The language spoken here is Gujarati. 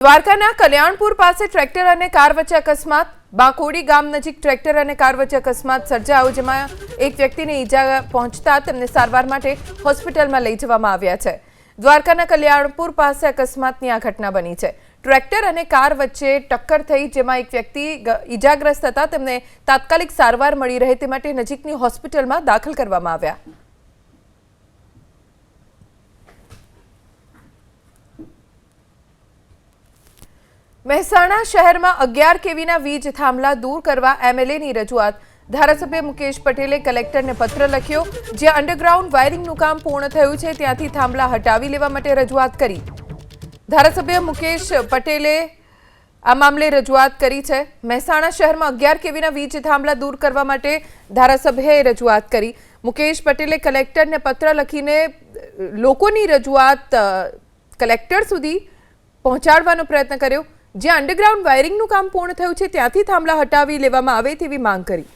દ્વારકાના કલ્યાણપુર પાસે ટ્રેક્ટર અને કાર વચ્ચે અકસ્માત. બાકોડી ગામ નજીક ટ્રેક્ટર અને કાર વચ્ચે અકસ્માત સર્જાયો, જેમાં એક વ્યક્તિને ઈજા પહોંચતા તેમને સારવાર માટે હોસ્પિટલમાં લઈ જવામાં આવ્યા છે. દ્વારકાના કલ્યાણપુર પાસે અકસ્માતની આ ઘટના બની છે. ટ્રેક્ટર અને કાર વચ્ચે ટક્કર થઈ, જેમાં એક વ્યક્તિ ઈજાગ્રસ્ત હતા તેમને તાત્કાલિક સારવાર મળી રહે તે માટે નજીકની હોસ્પિટલમાં દાખલ કરવામાં આવ્યા. મહેસાણા શહેરમાં અગિયાર કેવીના વીજ થાંભલા દૂર કરવા એમએલએની રજૂઆત. ધારાસભ્ય મુકેશ પટેલે કલેક્ટરને પત્ર લખ્યો જ્યાં અંડરગ્રાઉન્ડ વાયરિંગનું કામ પૂર્ણ થયું છે, ત્યાંથી થાંભલા હટાવી લેવા માટે રજૂઆત કરી. ધારાસભ્ય મુકેશ પટેલે આ મામલે રજૂઆત કરી છે. મહેસાણા શહેરમાં અગિયાર કેવીના વીજ થાંભલા દૂર કરવા માટે ધારાસભ્યએ રજૂઆત કરી. મુકેશ પટેલે કલેક્ટરને પત્ર લખીને લોકોની રજૂઆત કલેક્ટર સુધી પહોંચાડવાનો પ્રયત્ન કર્યો. જ્યાં અંડરગ્રાઉન્ડ વાયરિંગનું કામ પૂર્ણ થયું છે, ત્યાંથી થાંભલા હટાવી લેવામાં આવે તેવી માંગ કરી.